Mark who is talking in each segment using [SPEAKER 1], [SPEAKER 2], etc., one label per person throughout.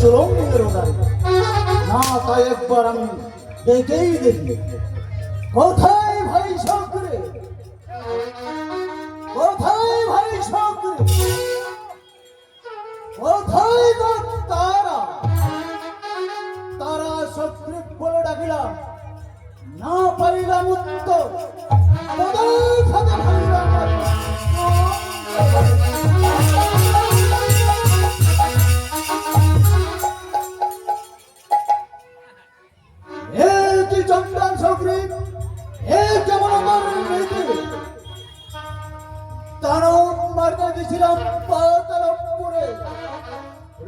[SPEAKER 1] সুরঙ্গের ওটাই না তাই একবার আমি দেখেই দেখি কোথায় ভাই শঙ্করে কোথায় ভাই শঙ্করে কোথায় তোর তারা শঙ্করে বলে ডাকিলাম না পারিলাম উত্তর। তদাঘাতে ভাঙিলাম হে মারতে গেছিলাম পাতাল উপরে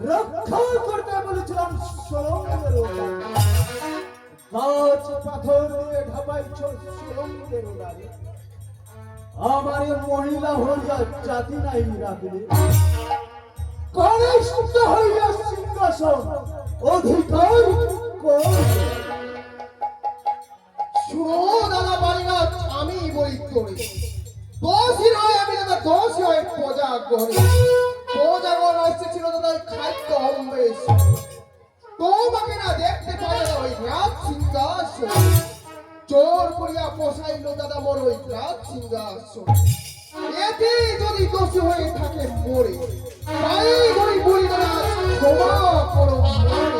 [SPEAKER 1] রক্ষা করতে বলেছিলাম সুরঙ্গের গাছ পাথর। আমার মহিলা হইয়া জাতি নাই রাখলে হইয়া সিংহাসন অধিকার
[SPEAKER 2] দাদা আমি বই করি দোষী দোষী হয় প্রজা করি প্রজা গণ এসেছিল দাদা খাদ্য অম্বেশ তোমাকে না দেখতে পাই না, ওই রাত সিংহাসন। চোর করিয়া পোষাইল দাদা মোর ওই রাত সিংহাসন। এতে যদি দোষী হয়ে থাকে মরে, তাই ধরি বলি দাদা ক্ষমা করো মরে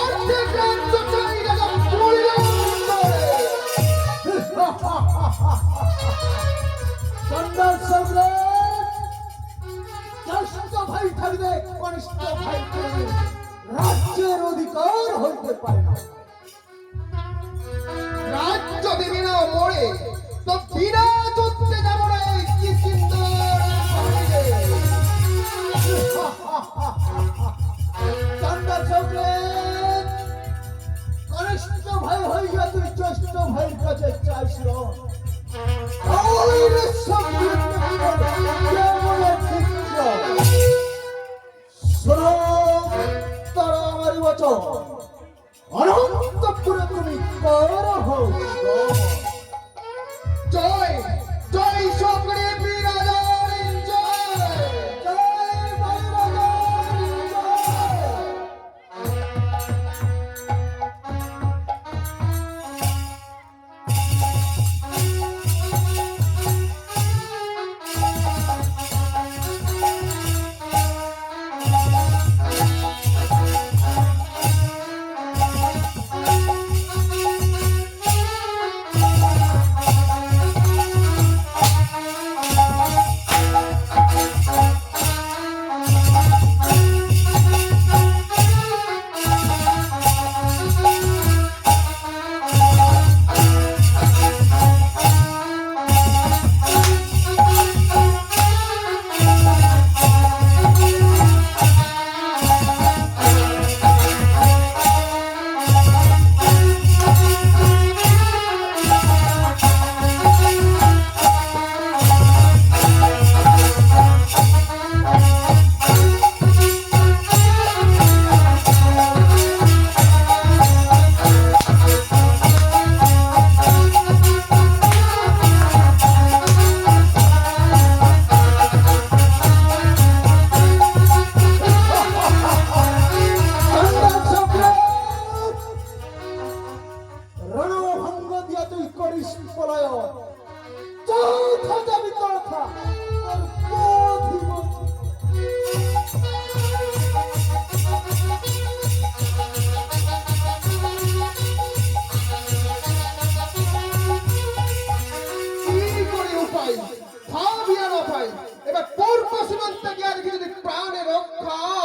[SPEAKER 1] রাজ্যের অধিকার হইতে পারে না। অনন্তপুরে তুমি কর
[SPEAKER 2] জয়।
[SPEAKER 3] পলায়ন
[SPEAKER 2] চৌথা যাবি তর্থা এবার পূর্ব সীমান্ত জ্ঞানকে যদি প্রাণে রক্ষা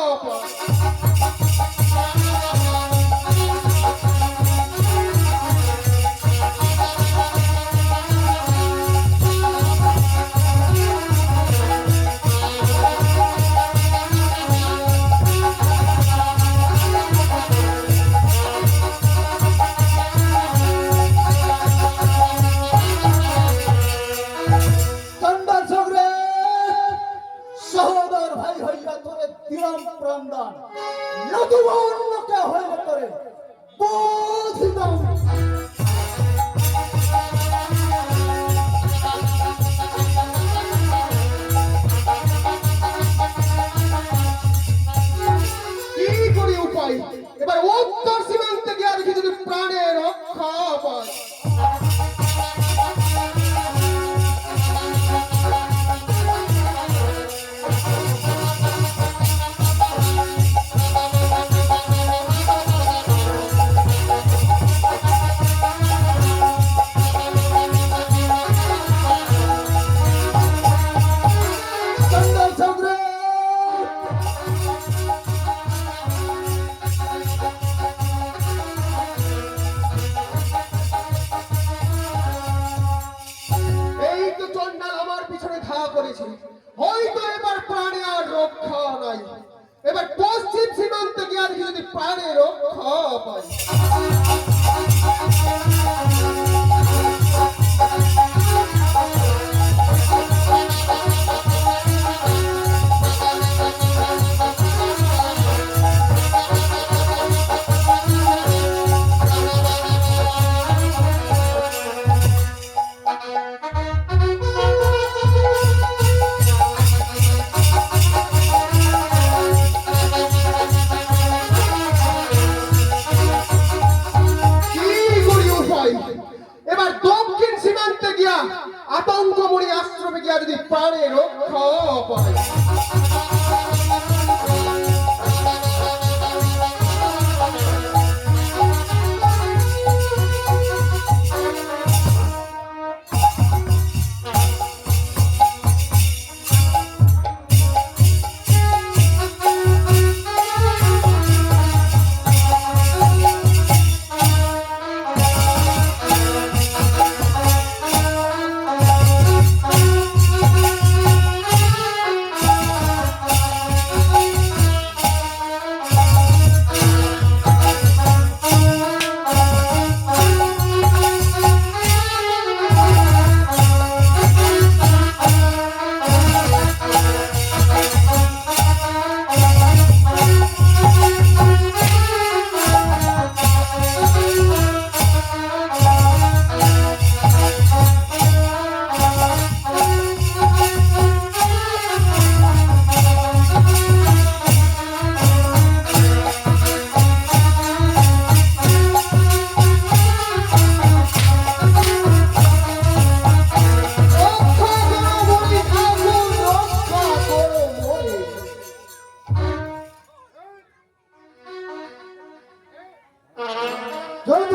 [SPEAKER 3] নতুবা
[SPEAKER 2] অন্য কেউ হয়ে তোরে পিছনে করেছি হয়তো এবার প্রাণে আর রক্ষা নাই। এবার পশ্চিম সীমান্তে গিয়ে আর যদি প্রাণে রক্ষা পাই যদি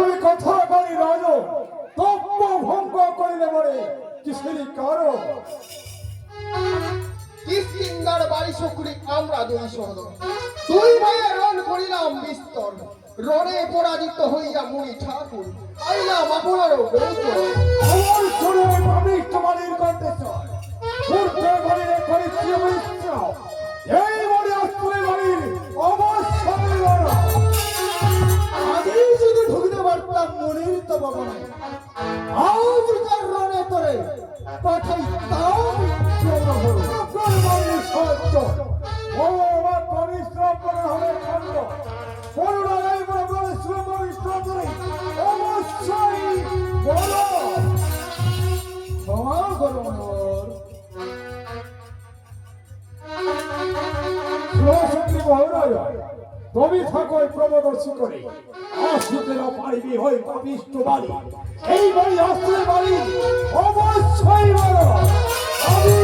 [SPEAKER 3] তুমি কথা বলি রাজ। তপ্য ভঙ্গ করিলে বলে কিসেরই কারণ?
[SPEAKER 2] কিসিঙ্গার বাড়ি শুকুরি আমরা দুই সহদ দুই ভাইয়ে রণ করিলাম বিস্তর। রণে পরাজিত হইয়া মুড়ি ঠাকুর। আইলাম আপনারও গৌতম।
[SPEAKER 3] শিবশক্তি তুমি থাকো প্রবদর্শী করে না পারিবি হই পাপিষ্ট বাড়ি এই বাড়ি অস্ত্রের বাড়ি অবশ্যই বড় আমি